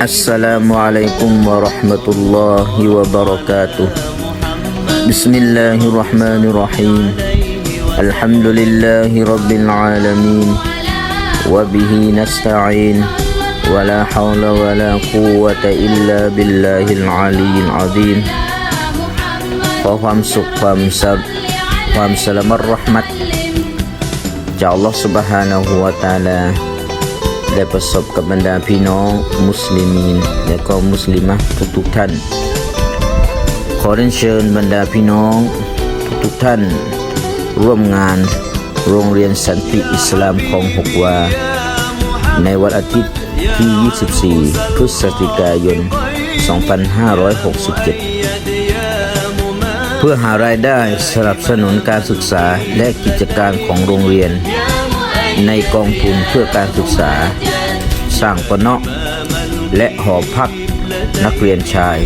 السلام عليكم ورحمة الله وبركاته بسم الله الرحمن الرحيم الحمد لله رب العالمين وبه نستعين ولا حول ولا قوة إلا بالله العلي العظيم ขอความสุขความสับความสลามรห์มัดจากอัลลอฮฺ سبحانه และ تعالى ได้ประสบกับบรรดาพี่น้องมุสลิมีน และก็มุสลิมะทุกๆท่าน ขอเรียนเชิญบรรดาพี่น้องทุกๆท่าน ร่วมงานโรงเรียนสันติอิสลามของหกวา ในวันอาทิตย์ที่ 24 พฤศจิกายน 2567 เพื่อหารายได้สนับสนุนการศึกษาและกิจการของโรงเรียน ในกองทุนเพื่อการศึกษา สร้างปะเนาะและหอพักนักเรียนชาย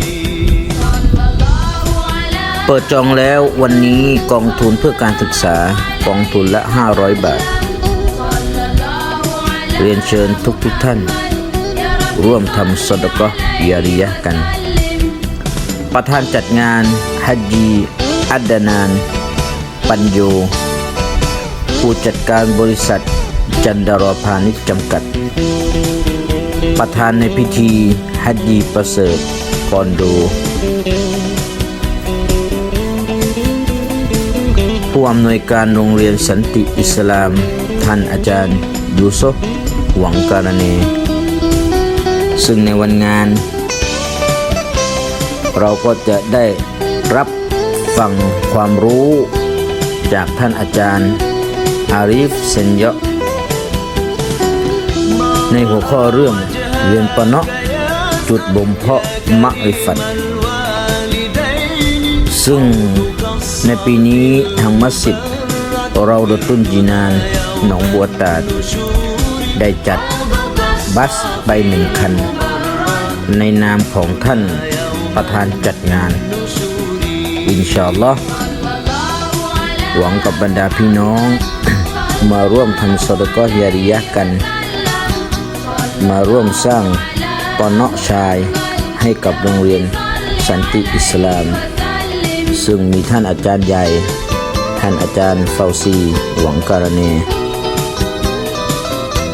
เปิดจองแล้ววันนี้กองทุนเพื่อการศึกษากองทุนละ 500 บาท เรียนเชิญทุกๆทท่าน ร่วมทำสดกะยาริยะกัน ประธานจัดงานฮัจจีอัดดานาน ปัญโยผู้จัดการบริษัท จันดารพาณิชย์จำกัด ประธานในพิธีฮัจญีประเสริฐคอนโดผู้อำนวยการโรงเรียนสันติอิสลาม ท่านอาจารย์ยูซุฟหวังการเน ซึ่งในวันงาน เราก็จะได้รับฟังความรู้จากท่านอาจารย์อาริฟเซนยะ ในหัวข้อเรื่องเรียนปะเนาะจุดบ่มเพาะมักริฟัตซึ่งในปีนี้ทางมัสยิดเราดตุนจีนานหนองบัวตาด ได้จัดบัสไปหนึ่งคัน ในนามของท่านประธานจัดงาน อินชาอัลลอฮ์หวังกับบรรดาพี่น้อง มาร่วมทำสดกอยาริยะกัน มาร่วมสร้างปอนเนาะชายให้กับโรงเรียนสันติอิสลาม ซึ่งมีท่านอาจารย์ใหญ่ ท่านอาจารย์เฟาซีหวังการเน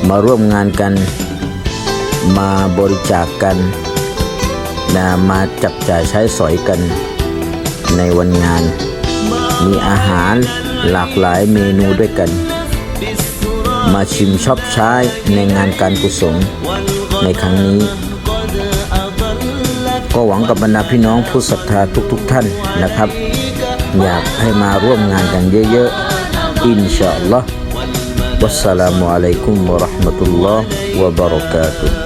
มาร่วมงานกัน มาบริจาคกันนะมาจับจ่ายใช้สอยกัน ในวันงาน มีอาหารหลากหลายเมนูด้วยกัน มาชิมชอบใช้ในงานการกุศลในครั้งนี้ ก็หวังกับบรรดาพี่น้องผู้ศรัทธาทุกๆทท่านนะครับ อยากให้มาร่วมงานกันเยอะๆ อินชาอัลลอฮ์วัสสลามุอะลัยกุมวะราะห์มะตุลลอฮ์วะบะเราะกาตุฮ์